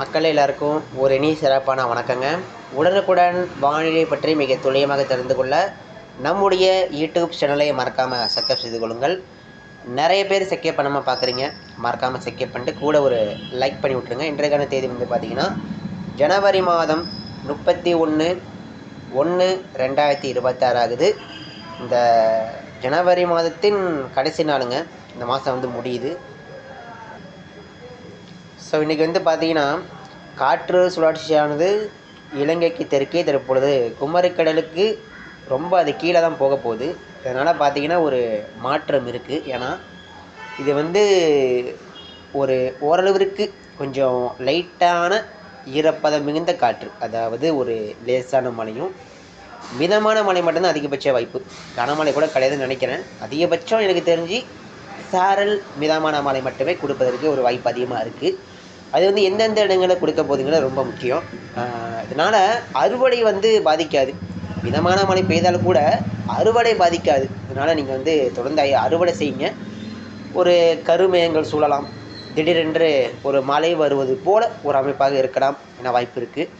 மக்கள் எல்லாருக்கும் ஒரு இனி சிறப்பான வணக்கங்க. உடனுக்குடன் வானிலை பற்றி மிக துல்லியமாக தெரிந்து கொள்ள நம்முடைய யூடியூப் சேனலை மறக்காமல் செக்கப் செய்து கொள்ளுங்கள். நிறைய பேர் செக்கப் பண்ணாமல் பார்க்குறீங்க மறக்காமல் செக்கப் பண்ணிட்டு கூட ஒரு லைக் பண்ணி விட்ருங்க இன்றைக்கான தேதி வந்து பார்த்தீங்கன்னா ஜனவரி மாதம் முப்பத்தி ஒன்று ஒன்று ரெண்டாயிரத்தி இருபத்தாறு ஆகுது. இந்த ஜனவரி மாதத்தின் கடைசி நாளுங்க. இந்த மாதம் வந்து முடியுது. ஸோ இன்றைக்கி வந்து பார்த்தீங்கன்னா காற்று சுழற்சியானது இலங்கைக்கு தெற்கே தற்பொழுது குமரிக்கடலுக்கு ரொம்ப அது கீழே தான் போக போகுது. அதனால் பார்த்தீங்கன்னா ஒரு மாற்றம் இருக்குது ஏன்னா இது வந்து ஒரு ஓரளவிற்கு கொஞ்சம் லைட்டான ஈரப்பதம் மிகுந்த காற்று. அதாவது ஒரு லேசான மழையும் மிதமான மழை மட்டும்தான் அதிகபட்ச வாய்ப்பு. கனமழை கூட கிடையாதுன்னு நினைக்கிறேன். அதிகபட்சம் எனக்கு தெரிஞ்சு சாரல் மிதமான மழை மட்டுமே கொடுப்பதற்கு ஒரு வாய்ப்பு அதிகமாக இருக்குது அது வந்து எந்தெந்த இடங்களில் கொடுக்க போதுங்கிறது ரொம்ப முக்கியம். இதனால் அறுவடை வந்து பாதிக்காது. மிதமான மழை பெய்தாலும் கூட அறுவடை பாதிக்காது. இதனால் நீங்கள் வந்து தொடர்ந்து அறுவடை செய்யுங்க. ஒரு கருமேகங்கள் சூழலாம். திடீரென்று ஒரு மழை வருவது போல ஒரு அமைப்பாக இருக்கலாம் என வாய்ப்பு இருக்குது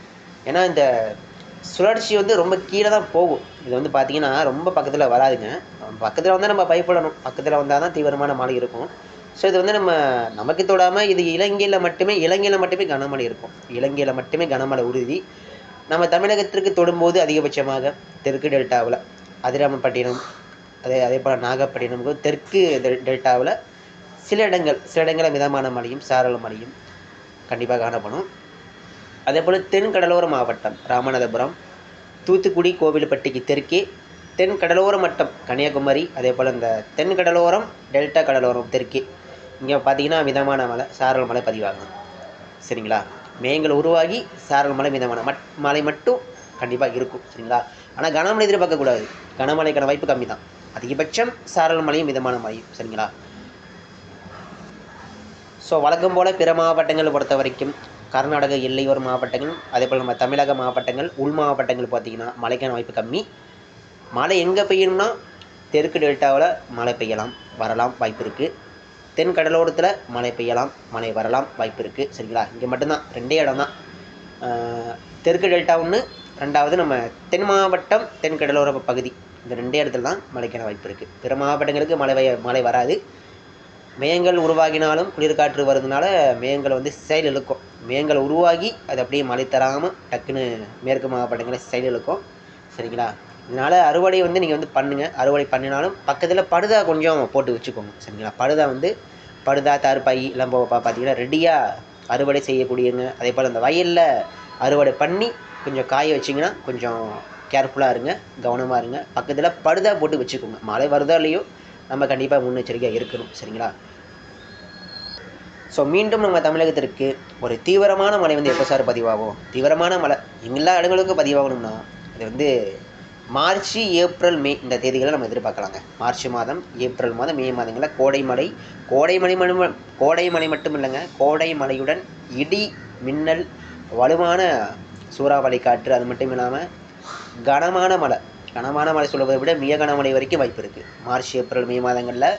ஏன்னா இந்த சுழற்சி வந்து ரொம்ப கீழே தான் போகும். இது வந்து பார்த்தீங்கன்னா ரொம்ப பக்கத்தில் வராதுங்க. பக்கத்தில் வந்தால் நம்ம பயப்படணும். பக்கத்தில் வந்தால் தான் தீவிரமான மழை இருக்கும். ஸோ இது வந்து நம்ம நமக்கு தொடாமல் இது இலங்கையில் மட்டுமே இலங்கையில் மட்டுமே கனமழை இருக்கும். இலங்கையில் மட்டுமே கனமழை உறுதி. நம்ம தமிழகத்திற்கு தொடும்போது அதிகபட்சமாக தெற்கு டெல்டாவில் அதிராமப்பட்டினம் அதே அதே போல் நாகப்பட்டினம் தெற்கு டெல்டாவில் சில இடங்கள் சில இடங்களில் மிதமான மழையும் சாரல் மழையும் கண்டிப்பாக காணப்படும். அதே போல் தென் கடலோர மாவட்டம் ராமநாதபுரம் தூத்துக்குடி கோவில்பட்டிக்கு தெற்கே தென் கடலோர மட்டம் கன்னியாகுமரி அதே போல் இந்த தென் கடலோரம் டெல்டா கடலோரம் தெற்கே. இங்கே பார்த்தீங்கன்னா மிதமான மழை சாரல் மலை பதிவாகும். சரிங்களா? மேகங்கள் உருவாகி சாரல் மலை மிதமான மட் மழை மட்டும் கண்டிப்பாக இருக்கும். சரிங்களா? ஆனால் கனமழை எதிர்பார்க்கக்கூடாது. கனமழைக்கான வாய்ப்பு கம்மி தான் அதிகபட்சம் சாரல் மழையும் மிதமான மழையும். சரிங்களா? ஸோ வழக்கம் போல் பிற மாவட்டங்களை பொறுத்த வரைக்கும் கர்நாடக எல்லையோர மாவட்டங்கள் அதே போல் நம்ம தமிழக மாவட்டங்கள் உள் மாவட்டங்கள் பார்த்திங்கன்னா மழைக்கான வாய்ப்பு கம்மி. மழை எங்கே பெய்யணும்னா தெற்கு டெல்டாவில் மழை பெய்யலாம் வரலாம் வாய்ப்பு இருக்குது தென் கடலோரத்தில் மழை பெய்யலாம் மழை வரலாம் வாய்ப்பு இருக்குது சரிங்களா? இங்கே மட்டும்தான். ரெண்டே இடம் தான் தெற்கு டெல்டா ஒன்று ரெண்டாவது நம்ம தென் மாவட்டம் தென் கடலோர பகுதி. இந்த ரெண்டே இடத்துல தான் மழைக்கான வாய்ப்பு இருக்குது பிற மாவட்டங்களுக்கு மழை மழை வராது. மேகங்கள் உருவாகினாலும் குளிர்காற்று வருதுனால மேகங்கள் வந்து செயல் இழுக்கும். மேகங்கள் உருவாகி அது அப்படியே மழை தராமல் டக்குன்னு மேற்கு மாவட்டங்களில் செயல் இழுக்கும். சரிங்களா? அதனால் அறுவடை வந்து நீங்கள் வந்து பண்ணுங்கள் அறுவடை பண்ணினாலும் பக்கத்தில் படுதா கொஞ்சம் போட்டு வச்சுக்கோங்க. சரிங்களா? படுதா வந்து படுதா தார்பாய் எல்லாம் போ பா- பார்த்தீங்கன்னா ரெடியாக அறுவடை செய்யக்கூடியங்க அதே போல் அந்த வயலில் அறுவடை பண்ணி கொஞ்சம் காய வச்சிங்கன்னா கொஞ்சம் கேர்ஃபுல்லாக இருங்க கவனமாக இருங்க. பக்கத்தில் படுதா போட்டு வச்சுக்கோங்க. மழை வருதோ இல்லையோ நம்ம கண்டிப்பாக முன்னெச்சரிக்கையாக இருக்கணும். சரிங்களா? ஸோ மீண்டும் நம்ம தமிழகத்திற்கு ஒரு தீவிரமான மழை வந்து எப்போ சார் பதிவாகும்? தீவிரமான மழை எல்லா இடங்களுக்கும் பதிவாகணும்னா இது வந்து மார்ச் ஏப்ரல் மே இந்த தேதிகளை நம்ம எதிர்பார்க்கலாங்க. மார்ச் மாதம் ஏப்ரல் மாதம் மே மாதங்களில் கோடை மழை. கோடை மழை கோடை மட்டும் இல்லைங்க. கோடை மழையுடன் இடி மின்னல் வலுவான சூறாவளி காற்று அது மட்டும் இல்லாமல் கனமான மழை. கனமான மழை சொல்வதை விட மிக கனமழை வரைக்கும் வாய்ப்பு இருக்குது மார்ச் ஏப்ரல் மே மாதங்களில்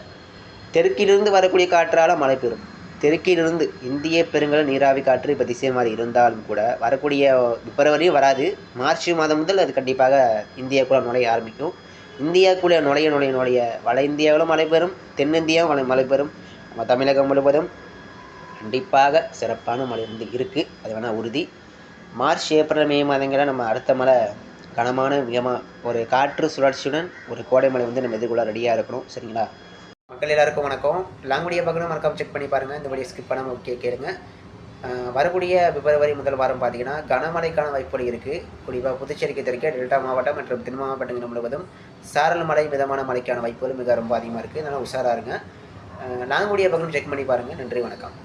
தெற்கிலிருந்து வரக்கூடிய காற்றால் மழை பெறும் தெற்கிலிருந்து இந்திய பெருங்கடல் நீராவி காற்று இப்போ திசை மாறி இருந்தாலும் கூட வரக்கூடிய பிப்ரவரியும் வராது. மார்ச் மாதம் முதல் அது கண்டிப்பாக இந்தியாக்குள்ளே நுழைய ஆரம்பிக்கும். இந்தியாக்குள்ளே நுழைய நுழைய நுழைய வட இந்தியாவிலும் மழை பெறும் தென்னிந்தியாவும் மழை மழை பெறும். நம்ம தமிழகம் முழுவதும் கண்டிப்பாக சிறப்பான மழை வந்து இருக்குது அது வேணால் உறுதி. மார்ச் ஏப்ரல் மே மாதங்களில் நம்ம அடுத்த மழை கனமான மிகமாக ஒரு காற்று சுழற்சியுடன் ஒரு கோடை மழை வந்து நம்ம எதிர்கொள்ள ரெடியாக இருக்கணும். சரிங்களா? மக்கள் எல்லாருக்கும் வணக்கம். லாங்குடியை பார்க்கணும் மறக்காம செக் பண்ணி பாருங்கள் இந்த வீடியோ ஸ்கிப் பண்ணாமல் ஓகே கேளுங்க. வரக்கூடிய பிப்ரவரி முதல் வாரம் பார்த்தீங்கன்னா கனமழைக்கான வாய்ப்புகள் இருக்குது குறிப்பாக புதுச்சேரிக்கு தெற்கே டெல்டா மாவட்டம் மற்றும் தென் மாவட்டங்கள் முழுவதும் சாரல் மழை மிதமான மழைக்கான வாய்ப்புகள் மிக ரொம்ப அதிகமாக இருக்குது அதனால் உஷாராக இருங்க. லாங்குடியை பார்க்கணும் செக் பண்ணி பாருங்கள் நன்றி வணக்கம்.